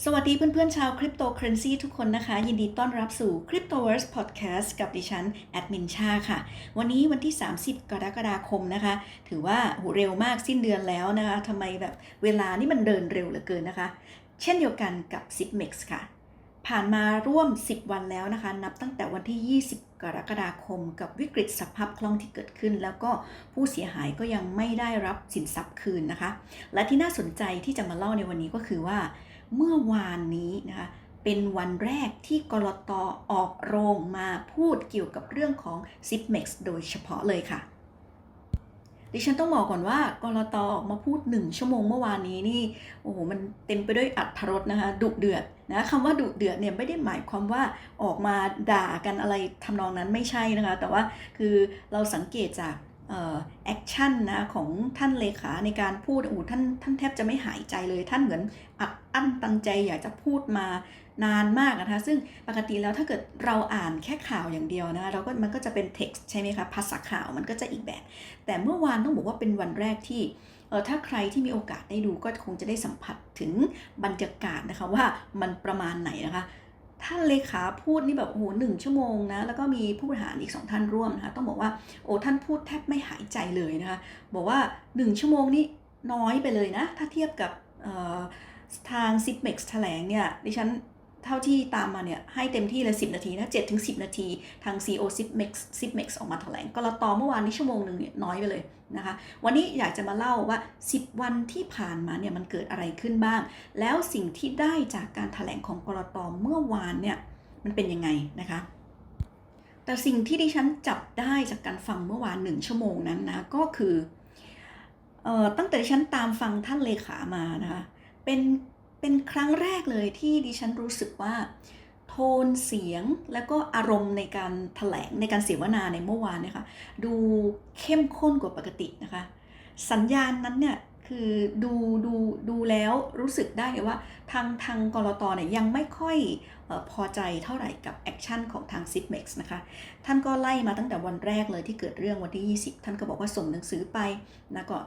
สวัสดีเพื่อนๆชาวคริปโตเคอเรนซีทุกคนนะคะ ยินดีต้อนรับสู่ Cryptoverse Podcast กับดิฉันแอดมินชาค่ะ วันนี้วันที่ 30 กรกฎาคมนะคะ ถือว่าโหเร็วมากสิ้นเดือนแล้วนะคะทำไมแบบเวลานี่มันเดินเร็วเหลือเกินนะคะ เช่นเดียวกันกับ ZipMex ค่ะ ผ่านมาร่วม 10 วันแล้วนะคะ นับตั้งแต่วันที่ 20 กรกฎาคม กับวิกฤตสภาพคล่องที่เกิดขึ้น แล้วก็ผู้เสียหายก็ยังไม่ได้รับสินทรัพย์คืนนะคะ และที่น่าสนใจที่จะมาเล่าในวันนี้ก็คือว่า เมื่อวานนี้นะคะเป็นวันแรกที่กรตออกโรงมาพูดเกี่ยวกับเรื่องของ ZipMex โดยเฉพาะเลยค่ะ ดิฉันต้องบอกก่อนว่ากรตออกมาพูด 1 ชั่วโมงเมื่อวานนี้นี่โอ้โหมันเต็มไปด้วยอัธรสนะคะดุเดือดนะคำว่าดุเดือดเนี่ยไม่ได้หมายความว่าออกมาด่ากันอะไรทำนองนั้นไม่ใช่นะคะ แต่ว่าคือเราสังเกตจาก แอคชั่นนะของท่านเลขาในการพูดโอ้ท่านท่านแทบจะไม่หายใจเลย ท่านเหมือนอัดอั้นตันใจอยากจะพูดมานานมากนะคะ ซึ่งปกติแล้วถ้าเกิดเราอ่านแค่ข่าวอย่างเดียวนะเราก็มันก็จะเป็น text ใช่ไหมคะภาษาข่าวมันก็จะอีกแบบ แต่เมื่อวานต้องบอกว่าเป็นวันแรกที่เออถ้าใครที่มีโอกาสได้ดูก็คงจะได้สัมผัสถึงบรรยากาศนะคะว่ามันประมาณไหนนะคะ ท่านเลขาพูดนี่แบบโอ้โหหนึ่งชั่วโมงนะแล้วก็มีผู้บริหารอีกสองท่านร่วมนะคะต้องบอกว่าโอ้ท่านพูดแทบไม่หายใจเลยนะคะบอกว่าหนึ่งชั่วโมงนี่น้อยไปเลยนะ ถ้าเทียบกับทาง z i p m e x แถลงเนี่ยดิฉัน เท่าที่ตามมาเนี่ย ให้เต็มที่เลย10 นาทีนะ7ถึง 10 นาที ทาง CEO Zipmex Zipmex ออกมาแถลงกรตอเมื่อวานนี้ชั่วโมงหนึ่งเนี่ยน้อยไปเลยนะคะ วันนี้อยากจะมาเล่าว่า 10 วันที่ผ่านมาเนี่ยมันเกิดอะไรขึ้นบ้าง แล้วสิ่งที่ได้จากการถแถลงของกรตอเมื่อวานเนี่ยมันเป็นยังไงนะคะ แต่สิ่งที่ดิฉันจับได้จากการฟังเมื่อวานหนึ่งชั่วโมงนั้นนะก็คือเอ่อตั้งแต่ดิฉันตามฟังท่านเลขามานะคะเป็น เป็นครั้งแรกเลยที่ดิฉันรู้สึกว่า โทนเสียงและก็อารมณ์ในการถแถลงในการเสวนาในเมื่อวานเนี่ยค่ะดูเข้มข้นกว่าปกตินะคะ สัญญาณนั้นเนี่ยคือดูดูดูแล้วรู้สึกได้ว่าทางทางกรตเนี่ยยังไม่ค่อยออพอใจเท่าไหร่กับแอคชั่นของทาง z i p m e x นะคะ ท่านก็ไล่มาตั้งแต่วันแรกเลยที่เกิดเรื่องวันที่ 20 ท่านก็บอกว่าส่งหนังสือไปนะก็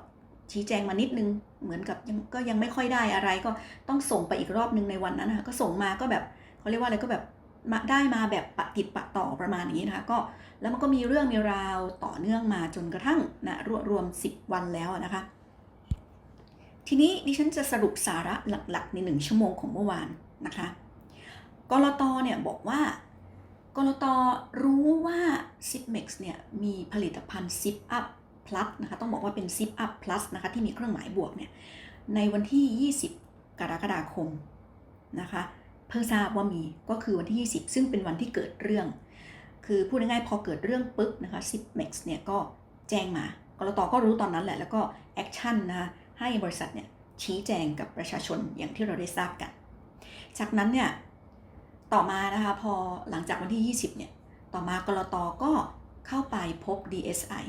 ชี้แจงมานิดนึง เหมือนกับยังก็ยังไม่ค่อยได้อะไร ก็ต้องส่งไปอีกรอบนึงในวันนั้นนะคะก็ส่งมาก็แบบเขาเรียกว่าอะไรก็แบบมาได้มาแบบปะติดปะต่อประมาณนี้นะคะก็แล้วมันก็มีเรื่องมีราวต่อเนื่องมาจนกระทั่งนะรวมรวม 10 วันแล้วนะคะ ทีนี้ดิฉันจะสรุปสาระหลักๆ ในหนึ่งชั่วโมงของเมื่อวานนะคะกรตเนี่ยบอกว่ากรตรู้ว่า z i p m e x เนี่ยมีผลิตภัณฑ์ Zip Up plus นะคะต้องบอกว่าเป็น zip up plus นะคะที่มีเครื่องหมายบวกเนี่ยในวันที่ 20 กรกฎาคมนะคะเพิ่งทราบว่ามีก็คือวันที่ 20 ซึ่งเป็นวันที่เกิดเรื่อง คือพูดง่ายๆพอเกิดเรื่องปุ๊บนะคะ zipmex เนี่ยก็แจ้งมากรตก็รู้ตอนนั้นแหละ แล้วก็แอคชั่นนะคะให้บริษัทเนี่ยชี้แจงกับประชาชนอย่างที่เราได้ทราบกัน จากนั้นเนี่ยต่อมานะคะพอหลังจากวันที่ 20 เนี่ย ต่อมากรตก็เข้าไปพบ DSI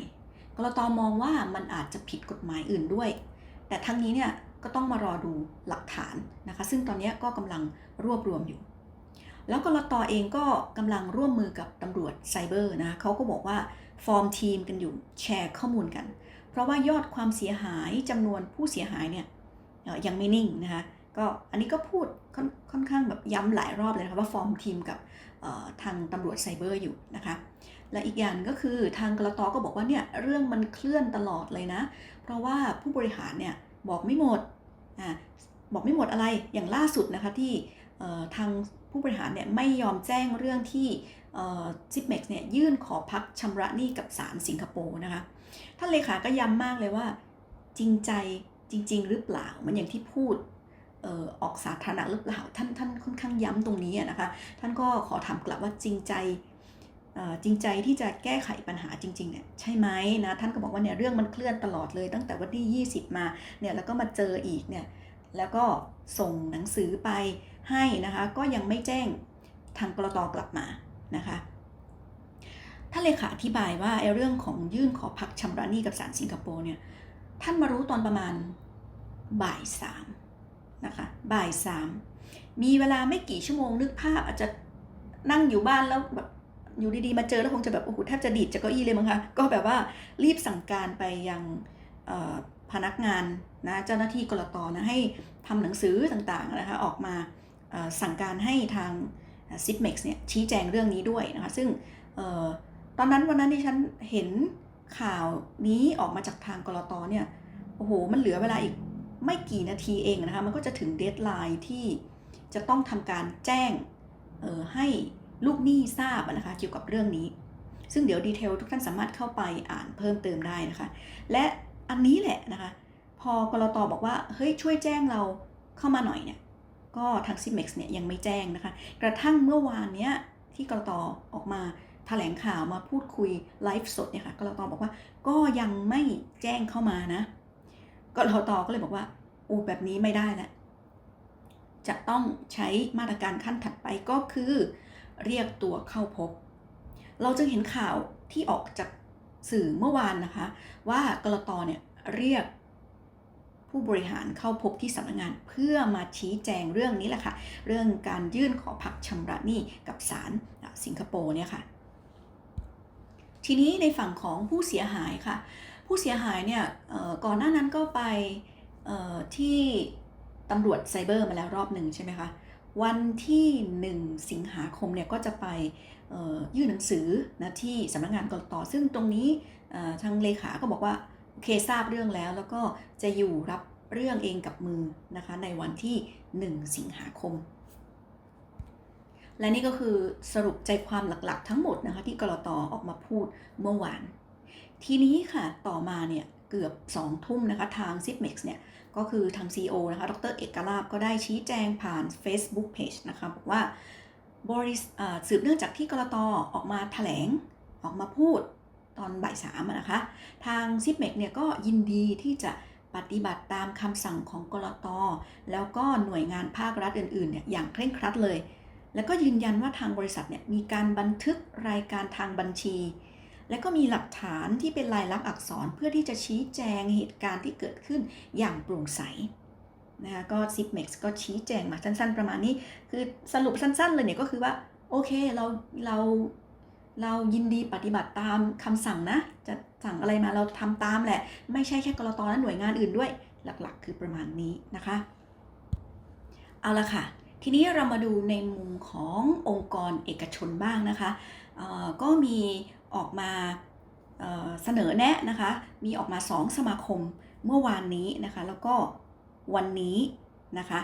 กรตมองว่ามันอาจจะผิดกฎหมายอื่นด้วย แต่ทั้งนี้เนี่ยก็ต้องมารอดูหลักฐานนะคะ ซึ่งตอนนี้ก็กำลังรวบรวมอยู่ แล้วกรตเองก็กำลังร่วมมือกับตำรวจไซเบอร์นะเขาก็บอกว่าฟอร์มทีมกันอยู่แชร์ข้อมูลกัน เพราะว่ายอดความเสียหายจำนวนผู้เสียหายเนี่ยยังไม่นิ่งนะคะก็อันนี้ก็พูดค่อนค่อนข้างแบบย้ำหลายรอบเลยนะคะว่าฟอร์มทีมกับทางตำรวจไซเบอร์อยู่นะคะ และอีกอย่างก็คือทางกรตก็บอกว่าเนี่ยเรื่องมันเคลื่อนตลอดเลยนะ เพราะว่าผู้บริหารเนี่ยบอกไม่หมดอ่าบอกไม่หมดอะไรอย่างล่าสุดนะคะที่ทางผู้บริหารเนี่ยไม่ยอมแจ้งเรื่องที่ซิปเม็กซ์เนี่ยยื่นขอพักชำระหนี้กับศาลสิงคโปร์นะคะท่านเลขาก็ย้ำมากเลยว่า จริงใจจริง ๆ หรือเปล่ามันอย่างที่พูดออกสาธารณะหรือเปล่าท่านท่านค่อนข้างย้ำตรงนี้นะคะ ท่านก็ขอถามกลับว่าจริงใจ จริงใจที่จะแก้ไขปัญหาจริงๆเนี่ยใช่ไหมนะท่านก็บอกว่าเนี่ยเรื่องมันเคลื่อนตลอดเลย ตั้งแต่วันที่ 20 มาเนี่ยแล้วก็มาเจออีกเนี่ยแล้วก็ส่งหนังสือไปให้นะคะก็ยังไม่แจ้งทางกรตกลับมานะคะท่านเลขาอธิบายว่าไอ้เรื่องของยื่นขอพักชำระหนี้กับศาลสิงคโปร์เนี่ยท่านมารู้ตอนประมาณบ่ายสามนะคะบ่ายสามมีเวลาไม่กี่ชั่วโมงนึกภาพอาจจะนั่งอยู่บ้านแล้วแบบ อยู่ดีๆมาเจอแล้วคงจะแบบโอ้โหแทบจะดีดจากเก้าอี้เลยมั้งคะก็แบบว่ารีบสั่งการไปยังพนักงานนะเจ้าหน้าที่กรตนะให้ทำหนังสือต่างๆนะคะออกมาสั่งการให้ทางซิปเม็กซ์เนี่ยชี้แจงเรื่องนี้ด้วยนะคะซึ่งออตอนนั้นวันนั้นที่ฉันเห็นข่าวนี้ออกมาจากทางกรตเนี่ยโอ้โหมันเหลือเวลาอีกไม่กี่นาทีเองนะคะมันก็จะถึงเดทไลน์ที่จะต้องทำการแจ้งออให้ ลูกหนี้ทราบนะคะเกี่ยวกับเรื่องนี้ ซึ่งเดี๋ยวดีเทลทุกท่านสามารถเข้าไปอ่านเพิ่มเติมได้นะคะ และอันนี้แหละนะคะ พอกรตบอกว่าเฮ้ยช่วยแจ้งเราเข้ามาหน่อยเนี่ยก็ทางซิมเม็กซ์เนี่ยยังไม่แจ้งนะคะ กระทั่งเมื่อวานเนี้ยที่กรตอออกมาแถลงข่าวมาพูดคุยไลฟ์สดเนี่ยค่ะกรตบอกว่าก็ยังไม่แจ้งเข้ามานะกรตก็เลยบอกว่าอ้แบบนี้ไม่ได้แล้วจะต้องใช้มาตรการขั้นถัดไปก็คือ เรียกตัวเข้าพบ เราจึงเห็นข่าวที่ออกจากสื่อเมื่อวานนะคะ ว่ากรตเนี่ยเรียกผู้บริหารเข้าพบที่สำนักงานเพื่อมาชี้แจงเรื่องนี้แหละค่ะ เรื่องการยื่นขอพักชำระหนี้กับศาลสิงคโปร์เนี่ยค่ะ ทีนี้ในฝั่งของผู้เสียหายค่ะ ผู้เสียหายเนี่ยก่อนหน้านั้นก็ไปที่ตำรวจไซเบอร์มาแล้วรอบหนึ่งใช่ไหมคะ วันที่ 1 สิงหาคมเนี่ยก็จะไปยื่นหนังสือนะที่สำนักงานกรตซึ่งตรงนี้ทางเลขาก็บอกว่าโอเคทราบเรื่องแล้ว แล้วก็จะอยู่รับเรื่องเองกับมือนะคะในวันที่ 1 สิงหาคม และนี่ก็คือสรุปใจความหลักๆ ทั้งหมดนะคะที่กรตออกมาพูดเมื่อวาน ทีนี้ค่ะต่อมาเนี่ยเกือบ2ทุ่มนะคะทาง z i p m e x เนี่ย ก็คือทาง CEO นะคะ ดร เอกลาบก็ได้ชี้แจงผ่าน Facebook Page นะคะ บอกว่าบริษสืบเนื่องจากที่กรตอออกมาถแถลงออกมาพูดตอนบ่ายสามนะคะ ทางซิปเมกเนี่ยก็ยินดีที่จะปฏิบัติตามคำสั่งของกรตแล้วก็หน่วยงานภาครัฐอื่นๆเนี่ยอย่างเคร่งครัดเลย แล้วก็ยืนยันว่าทางบริษัทเนี่ยมีการบันทึกรายการทางบัญชี และก็มีหลักฐานที่เป็นลายลักษณ์อักษรเพื่อที่จะชี้แจงเหตุการณ์ที่เกิดขึ้นอย่างโปร่งใสนะคะก็ z i p m e x ก็ชี้แจงมาสั้นๆ ประมาณนี้ คือสรุปสั้นๆ เลยเนี่ยก็คือว่า โอเคเราเราเรายินดีปฏิบัติตามคำสั่งนะ จะสั่งอะไรมาเราทำตามแหละ ไม่ใช่แค่กรตและหน่วยงานอื่นด้วย หลักๆ คือประมาณนี้นะคะ เอาละค่ะ ทีนี้เรามาดูในมุมขององค์กรเอกชนบ้างนะคะก็มี ออกมาเสนอแนะนะคะ มีออกมา 2 สมาคมเมื่อวานนี้นะคะ แล้วก็วันนี้นะคะ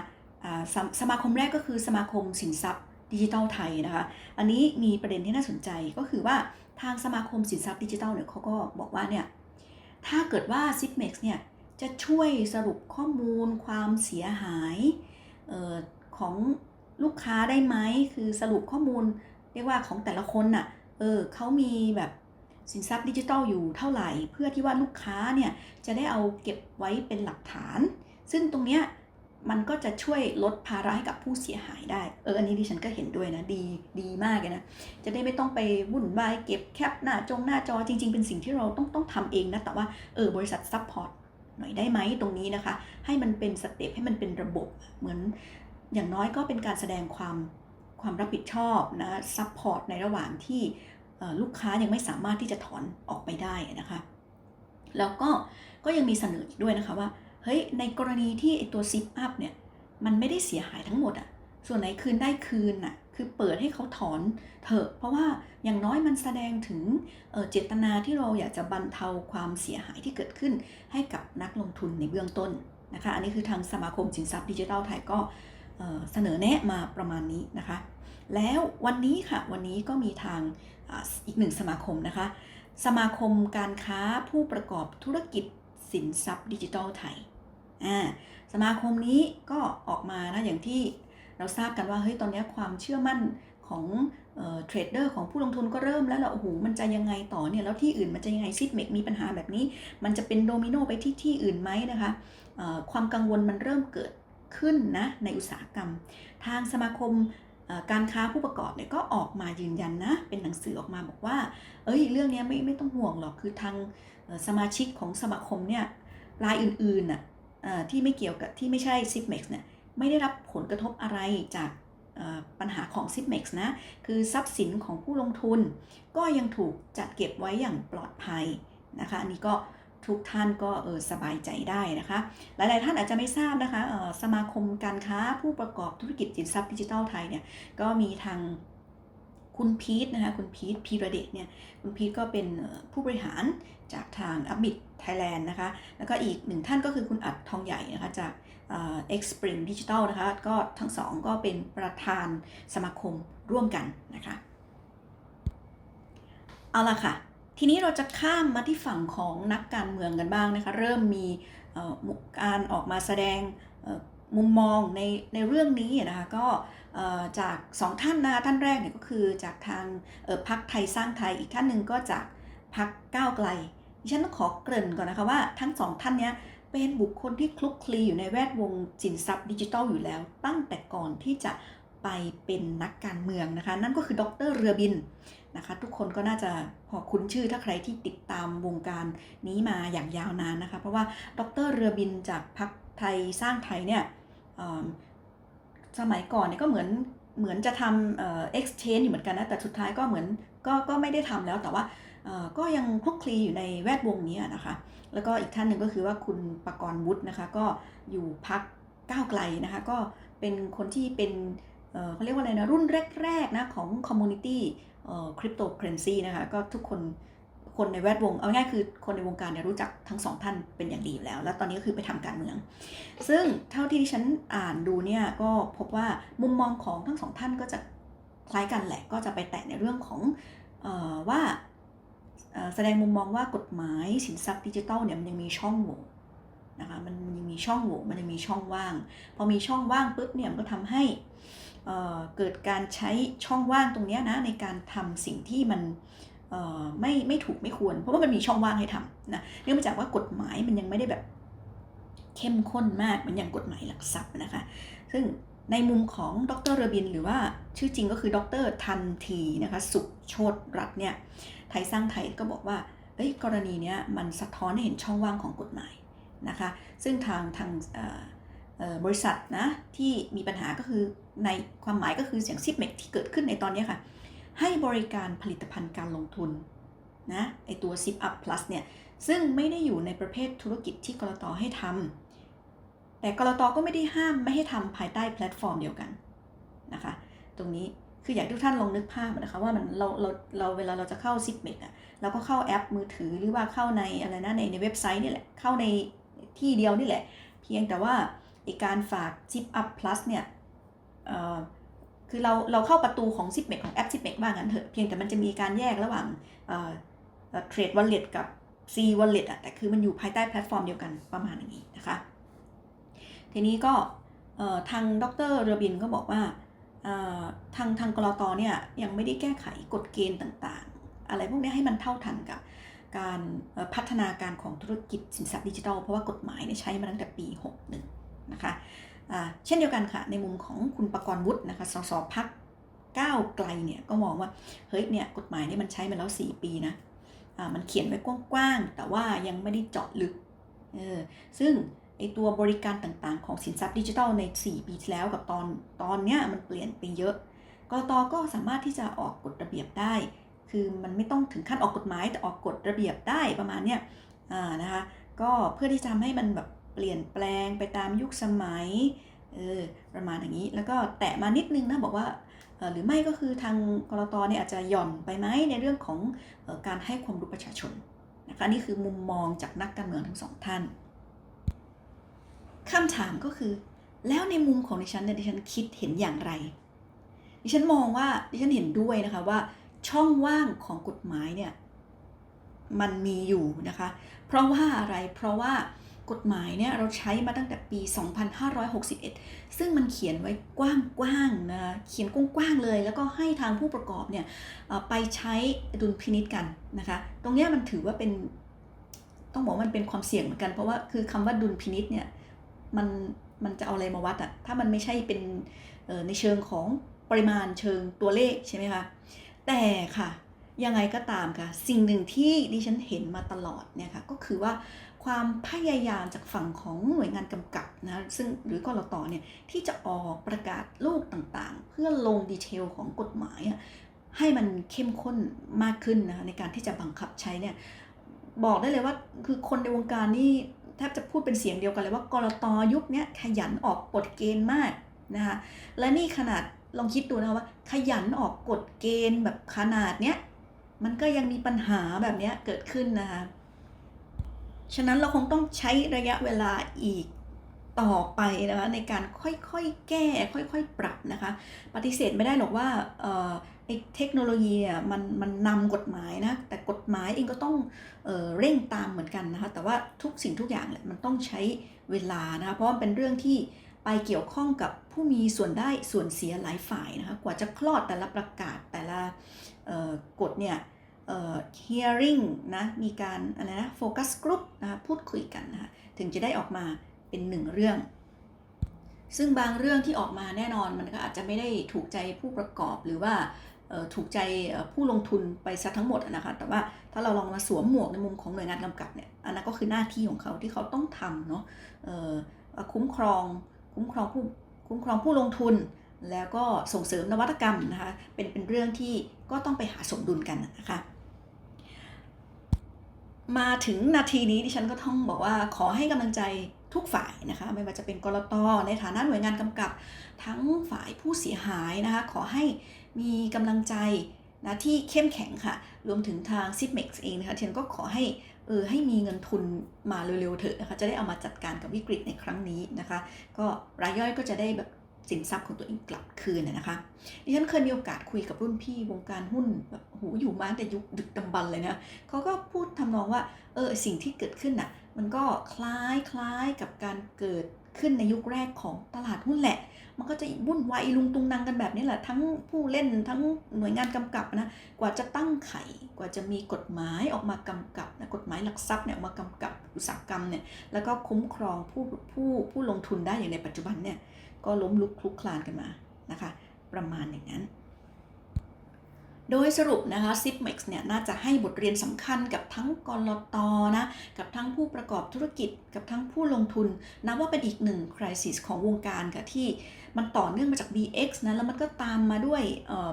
สสมาคมแรกก็คือสมาคมสินทรัพย์ดิจิทัลไทยนะคะ อันนี้มีประเด็นที่น่าสนใจก็คือว่าทางสมาคมสินทรัพย์ดิจิทัลเนี่ยเขาก็บอกว่าเนี่ย ถ้าเกิดว่า z i p m e x เนี่ย จะช่วยสรุปข้อมูลความเสียหายออของลูกค้าได้ไหม คือสรุปข้อมูลเรียกว่าของแต่ละคนน่ะ เออเขามีแบบสินทรัพย์ดิจิทัลอยู่เท่าไหร่ เพื่อที่ว่าลูกค้าเนี่ยจะได้เอาเก็บไว้เป็นหลักฐาน ซึ่งตรงเนี้ยมันก็จะช่วยลดภาระให้กับผู้เสียหายได้ เออ อันนี้ดิฉันก็เห็นด้วยนะ ดี ดีมากเลยนะ จะได้ไม่ต้องไปวุ่นวายเก็บแคปหน้าจงหน้าจอ จริง ๆ เป็นสิ่งที่เราต้องต้องทำเองนะ แต่ว่า เออ บริษัทซัพพอร์ตหน่อยได้ไหมตรงนี้นะคะ ให้มันเป็นสเต็ป ให้มันเป็นระบบ เหมือน อย่างน้อยก็เป็นการแสดงความ ความรับผิดชอบนะ ซัพพอร์ตในระหว่างที่ ลูกค้ายังไม่สามารถที่จะถอนออกไปได้นะคะ แล้วก็ก็ยังมีเสนออีกด้วยนะคะว่าเฮ้ยในกรณีที่ตัวซิปอัพเนี่ยมันไม่ได้เสียหายทั้งหมดอะส่วนไหนคืนได้คืนน่ะคือเปิดให้เขาถอนเถอะ เพราะว่าอย่างน้อยมันแสดงถึงเเจตนาที่เราอยากจะบรรเทาความเสียหายที่เกิดขึ้นให้กับนักลงทุนในเบื้องต้นนะคะ อันนี้คือทางสมาคมสินทรัพย์ดิจิทัลไทยก็เสนอแนะมาประมาณนี้นะคะ แล้ววันนี้ค่ะวันนี้ก็มีทาง อีกหนึ่งสมาคมนะคะ สมาคมการค้าผู้ประกอบธุรกิจสินทรัพย์ดิจิทัลไทยสมาคมนี้ก็ออกมานะอย่างที่เราทราบกันว่าเฮ้ยตอนนี้ความเชื่อมั่นของเทรดเดอร์ของผู้ลงทุนก็เริ่มแล้วละโอ้โหมันจะยังไงต่อเนี่ยแล้วที่อื่นมันจะยังไงซิดเมกมีปัญหาแบบนี้ มันจะเป็นโดมิโนไปที่ที่อื่นไหมนะคะความกังวลมันเริ่มเกิดขึ้นนะในอุตสาหกรรม ทางสมาคม การค้าผู้ประกอบเนี่ยก็ออกมายืนยันนะ เป็นหนังสือออกมาบอกว่า เอ้ยเรื่องนี้ไม่ไม่ต้องห่วงหรอกคือทางสมาชิกของสมาคมเนี่ยรายอื่นๆน่ะที่ไม่เกี่ยวกับที่ไม่ใช่ z i p m e x เนี่ยไม่ได้รับผลกระทบอะไรจากปัญหาของ z i p m e x นะ คือทรัพย์สินของผู้ลงทุน ก็ยังถูกจัดเก็บไว้อย่างปลอดภัยนะคะ อันนี้ก็ ทุกท่านก็เออสบายใจได้นะคะ หลาย ๆ ท่านอาจจะไม่ทราบนะคะเออสมาคมการค้าผู้ประกอบธุรกิจสินทรัพย์ดิจิทัลไทยเนี่ยก็มีทางคุณพีทนะคะคุณพีทพีระเดชเนี่ยคุณพีทก็เป็นผู้บริหารจากทางอัพบิทไทยแลนด์นะคะ แล้วก็อีกหนึ่งท่านก็คือคุณอัดทองใหญ่นะคะจากเอ็กซ์ปริงดิจิทัลนะคะก็ทั้งสองก็เป็นประธานสมาคมร่วมกันนะคะ เอาละค่ะ ทีนี้เราจะข้ามมาที่ฝั่งของนักการเมืองกันบ้างนะคะ เริ่มมีการออกมาแสดงมุมมองในในเรื่องนี้นะคะก็จากสองท่านนะคะท่านแรกเนี่ยก็คือจากทางพักไทยสร้างไทยอีกท่านหนึ่งก็จากพักก้าวไกลดิฉันต้องขอเกริ่นก่อนนะคะว่าทั้งสองท่านเนี้ยเป็นบุคคลที่คลุกคลีอยู่ในแวดวงสินทรัพย์ดิจิทัลอยู่แล้ว ตั้งแต่ก่อนที่จะไปเป็นนักการเมืองนะคะ นั่นก็คือดรเรือบิน นะคะทุกคนก็น่าจะพอคุ้นชื่อถ้าใครที่ติดตามวงการนี้มาอย่างยาวนานนะคะ เพราะว่าดรเรือบินจากพรรคไทยสร้างไทยเนี่ยสมัยก่อนเนี่ยก็เหมือนเหมือนจะทำเอ่อ exchange อยู่เหมือนกันนะแต่สุดท้ายก็เหมือนก็ก็ไม่ได้ทำแล้วแต่ว่าก็ยังคลุกคลีอยู่ในแวดวงนี้นะคะ แล้วก็อีกท่านหนึ่งก็คือว่าคุณประกรณ์วุฒินะคะ ก็อยู่พักก้าวไกลนะคะ ก็เป็นคนที่เป็นเขาเรียกว่าอะไรนะรุ่นแรกๆนะของคอมมูนิตี้ คริปโตเคอเรนซีนะคะก็ทุกคนคนในแวดวง เอาง่ายคือคนในวงการเนี่ยรู้จักทั้งสองท่านเป็นอย่างดีอยู่แล้ว แล้วตอนนี้ก็คือไปทำการเมือง ซึ่งเท่าที่ดิฉันอ่านดูเนี่ยก็พบว่ามุมมองของทั้งสองท่านก็จะคล้ายกันแหละ ก็จะไปแตะในเรื่องของออว่าแสดงมุมมองว่ากฎหมายสินทรัพย์ดิจิทัลเนี่ยมันยังมีช่องโหว่นะคะมันยังมีช่องโหว่มันยังมีช่องว่าง พอมีช่องว่างปุ๊บเนี่ยมันก็ทำให้ เเกิดการใช้ช่องว่างตรงนี้นะในการทำสิ่งที่มันไม่ไม่ถูกไม่ควร เพราะว่ามันมีช่องว่างให้ทำนะเนื่องมาจากว่ากฎหมายมันยังไม่ได้แบบเข้มข้นมากเหมือนอย่างกฎหมายหลักทรัพย์นะคะ ซึ่งในมุมของดรเรบิน หรือว่าชื่อจริงก็คือดรทันทีนะคะสุโชตรัตเนี่ยไทยสร้างไทยก็บอกว่าเอ้ยกรณีเนี้ยมันสะท้อนให้เห็นช่องว่างของกฎหมายนะคะ ซึ่งทางทางบริษัทนะที่มีปัญหาก็คือ ในความหมายก็คือเสียงซิปเมกที่เกิดขึ้นในตอนนี้ค่ะ ให้บริการผลิตภัณฑ์การลงทุนนะไอตัว Zip Up Plus เนี่ย ซึ่งไม่ได้อยู่ในประเภทธุรกิจที่กรตให้ทำแต่กรตก็ไม่ได้ห้ามไม่ให้ทำภายใต้แพลตฟอร์มเดียวกันนะคะ ตรงนี้คืออยากให้ทุกท่านลองนึกภาพนะคะว่ามันเราเราเราเวลาเราจะเข้า Zip m e อะเราก็เข้าแอปมือถือหรือว่าเข้าในอะไรนะในในเว็บไซต์นี่แหละเข้าในที่เดียวนี่แหละ เพียงแต่ว่าไอการฝาก Zip Up Plus เนี่ย คือเราเราเข้าประตูของ Zip m e ของแอป Zip m e ว่างั้นเถอะเพียงแต่มันจะมีการแยกระหว่างเทรด Wallet กับ C Wallet อะแต่คือมันอยู่ภายใต้แพลตฟอร์มเดียวกันประมาณอย่างนี้นะคะ ทีนี้ก็ทางดรเรบินก็บอกว่าทางทางกรอตเนี่ยยังไม่ได้แก้ไขกฎเกณฑ์ต่างๆ อะไรพวกนี้ให้มันเท่าทันกับการพัฒนาการของธุรกิจสินทรัพย์ดิจิทัล เพราะว่ากฎหมายเนี่ยใช้มาตั้งแต่ปี 61 นะคะ เช่นเดียวกันค่ะ ในมุมของคุณประกรณ์วุฒินะคะสสพักก้าวไกลเนี่ยก็มองว่าเฮ้ยเนี่ยกฎหมายนี่มันใช้มาแล้ว 4 ปีนะมันเขียนไว้กว้างๆ แต่ว่ายังไม่ได้เจาะลึกเออซึ่งไอตัวบริการต่างๆ ของสินทรัพย์ดิจิทัลใน 4 ปีที่แล้วกับตอนตอนเนี้ยมันเปลี่ยนไปเยอะกตก็สามารถที่จะออกกฎระเบียบได้ คือมันไม่ต้องถึงขั้นออกกฎหมายแต่ออกกฎระเบียบได้ประมาณเนี้ยอ่านะคะก็เพื่อที่จะทำให้มันแบบ เปลี่ยนแปลงไปตามยุคสมัยเออประมาณอย่างนี้แล้วก็แตะมานิดนึงนะบอกว่าหรือไม่ก็คือทางกรตเนี่ยอาจจะหย่อนไปไหมในเรื่องของออการให้ความรู้ประชาชนนะคะนี่คือมุมมองจากนักการเมืองทั้งสองท่านคำถามก็คือ แล้วในมุมของดิฉันเนี่ยดิฉันคิดเห็นอย่างไร ดิฉันมองว่าดิฉันเห็นด้วยนะคะว่าช่องว่างของกฎหมายเนี่ยมันมีอยู่นะคะ เพราะว่าอะไรเพราะว่า กฎหมายเนี่ยเราใช้มาตั้งแต่ปี 2561 ซึ่งมันเขียนไว้กว้างๆนะเขียนกว้างๆเลย แล้วก็ให้ทางผู้ประกอบเนี่ยไปใช้ดุลพินิษกันนะคะ ตรงเนี้ยมันถือว่าเป็นต้องบอกมันเป็นความเสี่ยงเหมือนกัน เพราะว่าคือคำว่าดุลพินิษเนี่ยมันมันจะเอาอะไรมาวัดอะถ้ามันไม่ใช่เป็นในเชิงของปริมาณเชิงตัวเลขใช่ไหมคะแต่ค่ะยังไงก็ตามค่ะ สิ่งหนึ่งที่ดิฉันเห็นมาตลอดเนี่ยค่ะก็คือว่า ความพยายามจากฝั่งของหน่วยงานกำกับนะซึ่งหรือกรตเนี่ยที่จะออกประกาศลูกต่างๆ เพื่อลงดีเทลของกฎหมายอะให้มันเข้มข้นมากขึ้นนะคะในการที่จะบังคับใช้เนี่ยบอกได้เลยว่าคือคนในวงการนี่แทบจะพูดเป็นเสียงเดียวกันเลยว่ากรตยุคนี้ขยันออกกฎเกณฑ์มากนะคะและนี่ขนาดลองคิดดูนะคะว่า ขยันออกกฎเกณฑ์แบบขนาดเนี้ยมันก็ยังมีปัญหาแบบนี้เกิดขึ้นนะคะ ฉะนั้นเราคงต้องใช้ระยะเวลาอีกต่อไปนะคะในการค่อยๆแก้ค่อยๆ ปรับนะคะ ปฏิเสธไม่ได้หรอกว่าเอ่อไอ้เทคโนโลยีอะมันมันนำกฎหมายนะแต่กฎหมายเองก็ต้องเออเร่งตามเหมือนกันนะคะแต่ว่าทุกสิ่งทุกอย่างแหละมันต้องใช้เวลานะคะเพราะว่าเป็นเรื่องที่ไปเกี่ยวข้องกับผู้มีส่วนได้ส่วนเสียหลายฝ่ายนะคะกว่าจะคลอดแต่ละประกาศแต่ละกฎเนี่ย hearing นะมีการอะไรนะ focus group นะคะพูดคุยกันนะคะถึงจะได้ออกมาเป็นหนึ่งเรื่อง ซึ่งบางเรื่องที่ออกมาแน่นอนมันก็อาจจะไม่ได้ถูกใจผู้ประกอบหรือว่าถูกใจผู้ลงทุนไปซะทั้งหมดนะคะแต่ว่าถ้าเราลองมาสวมหมวกในมุมของหน่วยงานกำกับเนี่ยอันนั้นก็คือหน้าที่ของเขาที่เขาต้องทำเนาะคุ้มครองคุ้มครองผู้คุ้มครองผู้ลงทุน แล้วก็ส่งเสริมนวัตกรรมนะคะเป็นเป็นเรื่องที่ก็ต้องไปหาสมดุลกันนะคะ มาถึงนาทีนี้ดิฉันก็ต้องบอกว่าขอให้กำลังใจทุกฝ่ายนะคะไม่ว่าจะเป็นกรตในฐานะหน่วยงานกำกับ ทั้งฝ่ายผู้เสียหายนะคะขอให้มีกำลังใจนะที่เข้มแข็งค่ะ รวมถึงทาง s i p m e x เองนะคะเทียนก็ขอให้เออให้มีเงินทุนมาเร็วๆเถอะนะคะจะได้เอามาจัดการกับวิกฤตในครั้งนี้นะคะ ก็รายย่อยก็จะได้แบบ สินทรัพย์ของตัวเองกลับคืนนะนะคะดิฉันเคยมีโอกาสคุยกับรุ่นพี่วงการหุ้นแบบโหอยู่มาแต่ยุคดึกดำบรรพ์เลยนะเขาก็พูดทำนองว่าเออสิ่งที่เกิดขึ้นน่ะมันก็คล้ายคล้ายกับการเกิดขึ้นในยุคแรกของตลาดหุ้นแหละ มันก็จะวุ่นวายลุงตุงนังกันแบบนี้แหละ ทั้งผู้เล่นทั้งหน่วยงานกำกับนะ กว่าจะตั้งไข่ กว่าจะมีกฎหมายออกมากำกับนะ กฎหมายหลักทรัพย์เนี่ยออกมากำกับอุตสาหกรรมเนี่ย แล้วก็คุ้มครองผู้ผู้ผู้ลงทุนได้อย่างในปัจจุบันเนี่ย ก็ล้มลุกคลุกคลานกันมานะคะ ประมาณอย่างนั้น โดยสรุปนะคะ Zipmex เนี่ยน่าจะให้บทเรียนสำคัญกับทั้งกรอตนะกับทั้งผู้ประกอบธุรกิจกับทั้งผู้ลงทุนนับว่าเป็นอีกหนึ่งคริสิสของวงการค่ะที่มันต่อเนื่องมาจาก BX นะแล้วมันก็ตามมาด้วย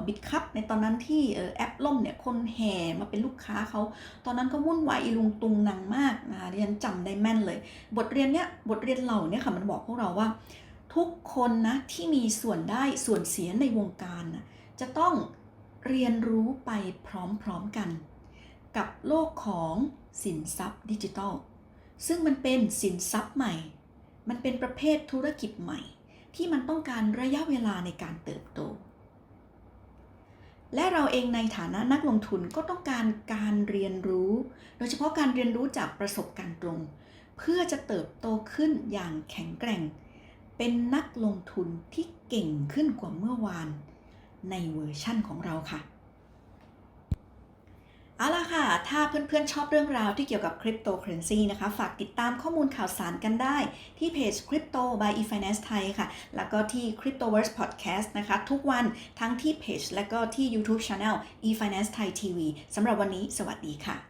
บิตคัพในตอนนั้นที่แอปล่มเนี่ยคนแห่มาเป็นลูกค้าเขา ตอนนั้นก็วุ่นวายอีลุงตุงนังมากนะคะดิฉันจำได้แม่นเลย บทเรียนเนี้ยบทเรียนเหล่านี้ค่ะมันบอกพวกเราว่า ทุกคนนะที่มีส่วนได้ส่วนเสียในวงการนะจะต้องเรียนรู้ไปพร้อมๆกัน กับโลกของสินทรัพย์ดิจิทัล ซึ่งมันเป็นสินทรัพย์ใหม่ มันเป็นประเภทธุรกิจใหม่ ที่มันต้องการระยะเวลาในการเติบโต และเราเองในฐานะนักลงทุนก็ต้องการการเรียนรู้ โดยเฉพาะการเรียนรู้จากประสบการณ์ตรง เพื่อจะเติบโตขึ้นอย่างแข็งแกร่ง เป็นนักลงทุนที่เก่งขึ้นกว่าเมื่อวานในเวอร์ชั่นของเราค่ะ เอาล่ะค่ะ ถ้าเพื่อนๆชอบเรื่องราวที่เกี่ยวกับคริปโตเคอเรนซีนะคะ ฝากติดตามข้อมูลข่าวสารกันได้ ที่เพจ Crypto by eFinance Thai ค่ะ แล้วก็ที่ Cryptoverse Podcast นะคะ ทุกวันทั้งที่เพจและก็ที่ YouTube Channel eFinance Thai TV สำหรับวันนี้ สวัสดีค่ะ